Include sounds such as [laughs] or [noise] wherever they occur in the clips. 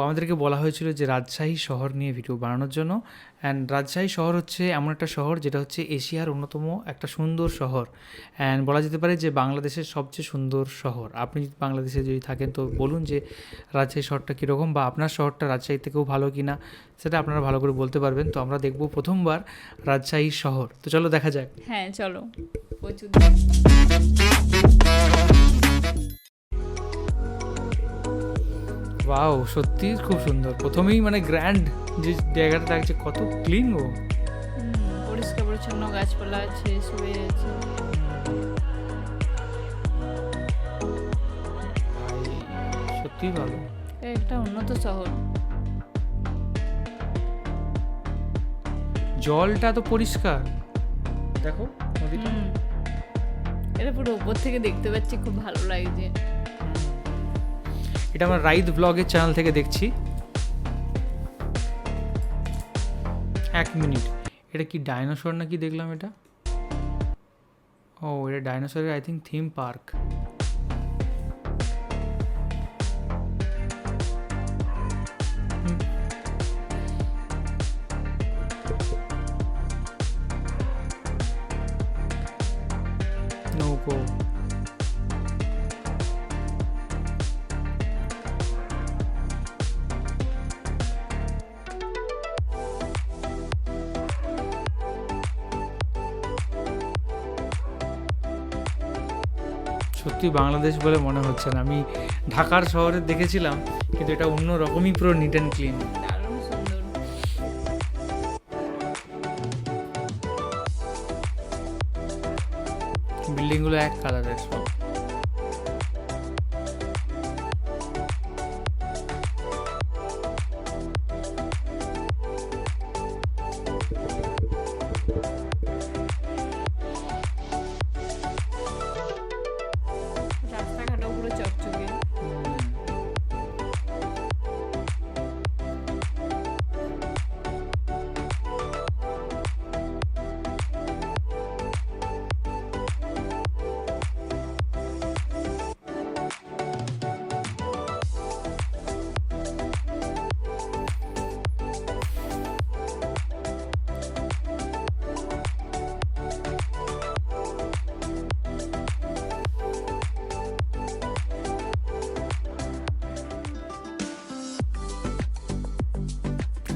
আমাদেরকে বলা হয়েছিল যে রাজশাহী শহর নিয়ে ভিডিও বানানোর জন্য। অ্যান্ড রাজশাহী শহর হচ্ছে এমন একটা শহর যেটা হচ্ছে এশিয়ার অন্যতম একটা সুন্দর শহর। অ্যান্ড বলা যেতে পারে যে বাংলাদেশের সবচেয়ে সুন্দর শহর। আপনি যদি বাংলাদেশে যদি থাকেন তো বলুন যে রাজশাহী শহরটা কীরকম বা আপনার শহরটা রাজশাহী থেকেও ভালো কি না সেটা আপনারা ভালো করে বলতে পারবেন। তো আমরা দেখব প্রথমবার রাজশাহী শহর। তো চলো দেখা যাক। হ্যাঁ চলো। প্রচুর ওয়াও সত্যি খুব সুন্দর। প্রথমেই মানে গ্র্যান্ড যে জায়গাটা লাগছে কত ক্লিন ও পরিষ্কার পরিচ্ছন্ন গাছপালা আছে শুয়ে আছে। ভাই সত্যিই ভালো। এটা একটা উন্নত শহর। জলটা তো পরিষ্কার। দেখো নদীটা। এটা পুরো উপর থেকে দেখতে পাচ্ছি খুব ভালো লাগছে। এটা আমার রাইদ ব্লগের চ্যানেল থেকে দেখছি। এক মিনিট। এটা কি ডাইনোসর নাকি দেখলাম এটা? ও, এটা ডাইনোসরের আই থিঙ্ক থিম পার্ক সত্যি বাংলাদেশ বলে মনে হচ্ছে না। আমি ঢাকার শহরে দেখেছিলাম কিন্তু এটা অন্য রকমই পুরো নিট অ্যান্ড ক্লিন বিল্ডিংগুলো এক কালারের সব।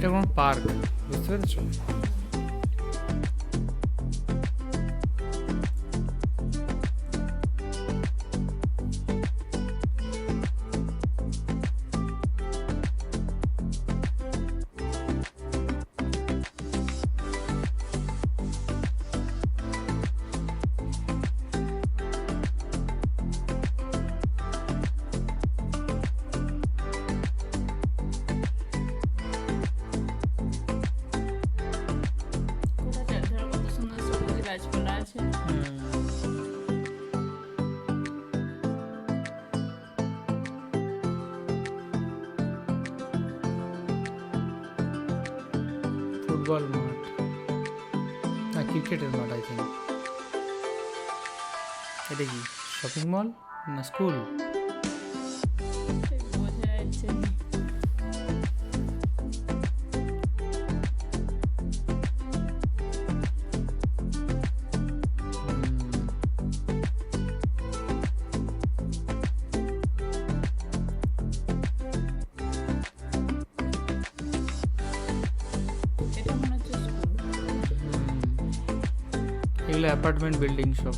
এটা কোনো পার্ক বুঝতে পেরেছ ফুটবল মাঠ। না, ক্রিকেটের মাঠ আই থিঙ্ক এটা কি? শপিং মল না স্কুল বোঝা যাচ্ছে। এগুলো অ্যাপার্টমেন্ট বিল্ডিং সব।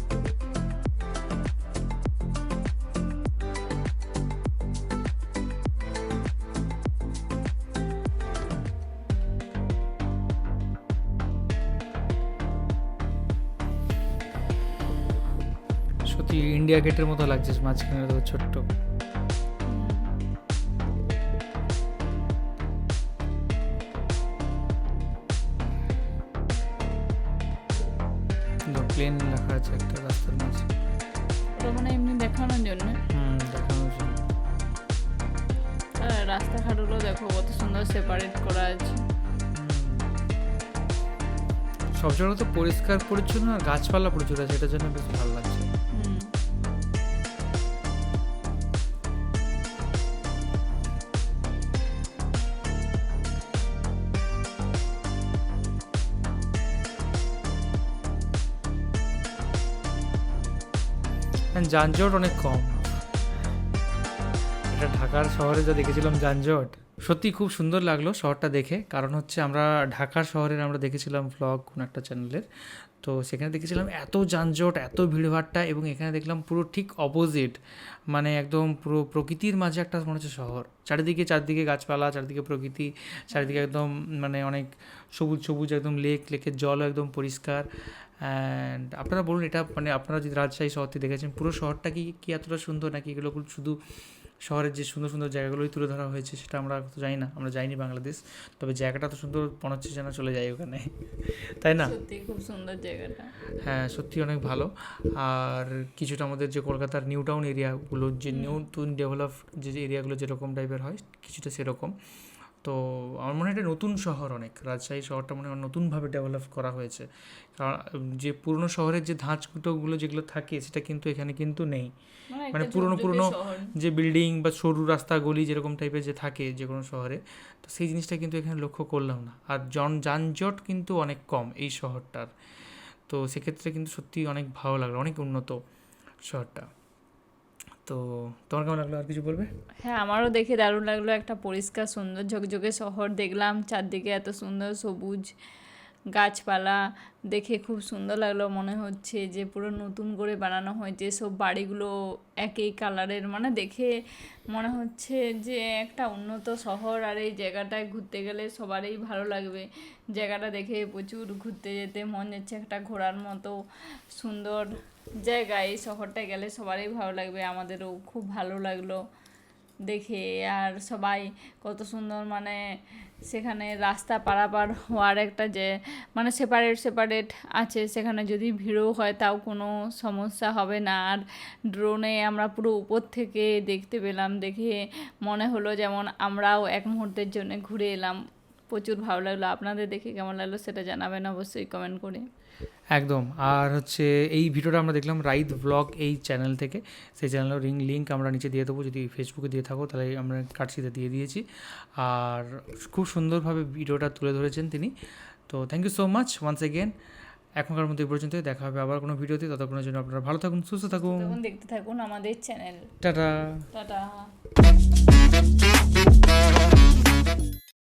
সত্যি ইন্ডিয়া গেটের মতো লাগছে মাঝখানে ছোট্ট। প্লেন রাখা আছে একটা রাস্তার মাঝে। ওটা মানে এমনি দেখানোর জন্য। হুম দেখানোর জন্য। রাস্তাঘাটগুলো দেখো কত সুন্দর সেপারেট করা আছে। সব জায়গা তো পরিষ্কার পরিচ্ছন্ন আর গাছপালা প্রচুর আছে এটার জন্য বেশ ভালো লাগছে। যানজট অনেক কম। এটা ঢাকার শহরে যা দেখেছিলাম যানজট সত্যি খুব সুন্দর লাগল শহরটা দেখে। কারণ হচ্ছে আমরা ঢাকার শহরের আমরা দেখেছিলাম ভ্লগ কোনো একটা চ্যানেলের তো সেখানে দেখেছিলাম এত যানজট এত ভিড়ভাড়টা এবং এখানে দেখলাম পুরো ঠিক অপোজিট মানে একদম পুরো প্রকৃতির মাঝে একটা মনে হচ্ছে শহর। চারিদিকে চারদিকে গাছপালা, চারিদিকে প্রকৃতি, চারিদিকে একদম মানে অনেক সবুজ সবুজ একদম লেক লেকের জলও একদম পরিষ্কার। অ্যান্ড আপনারা বলুন এটা মানে আপনারা যদি রাজশাহী শহরটি দেখেছেন পুরো শহরটা কি কি এতটা সুন্দর? নাকি এগুলো শুধু শহরের যে সুন্দর সুন্দর জায়গাগুলোই তুলে ধরা হয়েছে সেটা আমরা তো জানি না আমরা যাইনি বাংলাদেশ। তবে জায়গাটা তো সুন্দর মনে হচ্ছে যেন চলে যাই ওখানে। [laughs] তাই না? সত্যি খুব সুন্দর জায়গাটা। হ্যাঁ সত্যি অনেক ভালো। আর কিছুটা আমাদের যে কলকাতার নিউ টাউন এরিয়াগুলো যে নতুন ডেভেলপ যে যে এরিয়াগুলো যেরকম টাইপের হয় কিছুটা সেরকম। তো আমার মনে হয় এটা নতুন শহর অনেক। রাজশাহী শহরটা মনে হয় নতুনভাবে ডেভেলপ করা হয়েছে। কারণ যে পুরনো শহরের যে ধাঁচকুটোগুলো যেগুলো থাকে সেটা কিন্তু এখানে কিন্তু নেই। মানে মানে পুরনো পুরনো যে বিল্ডিং বা সরু রাস্তা গলি যেরকম টাইপের যে থাকে যে কোনো শহরে তো সেই জিনিসটা কিন্তু এখানে লক্ষ্য করলাম না। আর জন যানজট কিন্তু অনেক কম এই শহরটার। তো সেক্ষেত্রে কিন্তু সত্যি অনেক ভালো লাগল অনেক উন্নত শহরটা। তো তোমার কেমন লাগল? আর কিছু বলবে? হ্যাঁ আমারও দেখে দারুণ লাগল একটা পরিষ্কার, সুন্দর ঝকঝকে শহর দেখলাম, চারদিকে এত সুন্দর সবুজ। গাছপালা দেখে খুব সুন্দর লাগল। মনে হচ্ছে যে পুরো নতুন করে বানানো হয়েছে। সব বাড়িগুলো একই কালারের। মানে দেখে মনে হচ্ছে যে একটা উন্নত শহর। আর এই জায়গাটায় ঘুরতে গেলে সবারই ভালো লাগবে। জায়গাটা দেখে প্রচুর ঘুরতে যেতে মন যাচ্ছে। একটা ঘোরার মতো সুন্দর জায়গা। এই শহরটায় গেলে সবারই ভালো লাগবে। আমাদেরও খুব ভালো লাগল দেখে। আর সবাই কত সুন্দর মানে সেখানে রাস্তা পারাপার হওয়ার একটা যে মানে সেপারেট সেপারেট আছে। সেখানে যদি ভিড়ও হয় তাও কোনো সমস্যা হবে না। আর ড্রোনে আমরা পুরো উপর থেকে দেখতে পেলাম, দেখে মনে হলো যেমন আমরাও এক মুহূর্তের জন্য ঘুরে এলাম। প্রচুর ভালো লাগল। আপনাদের দেখে কেমন লাগল সেটা জানাবেন অবশ্যই কমেন্ট করে। একদম। আর হচ্ছে এই ভিডিওটা আমরা দেখলাম রাইদ ব্লগ এই চ্যানেল থেকে। সেই চ্যানেলের রিং লিঙ্ক আমরা নিচে দিয়ে দেবো। যদি ফেসবুকে দিয়ে থাকো তাহলে আমরা কাটসিতে দিয়ে দিয়েছি। আর খুব সুন্দরভাবে ভিডিওটা তুলে ধরেছেন তিনি। তো thank you so much once again এখনকার মতো এই পর্যন্ত দেখা হবে আবার কোনো ভিডিওতে। ততক্ষণের জন্য আপনারা ভালো থাকুন সুস্থ থাকুন। দেখতে থাকুন আমাদের চ্যানেল টাটা। টাটা।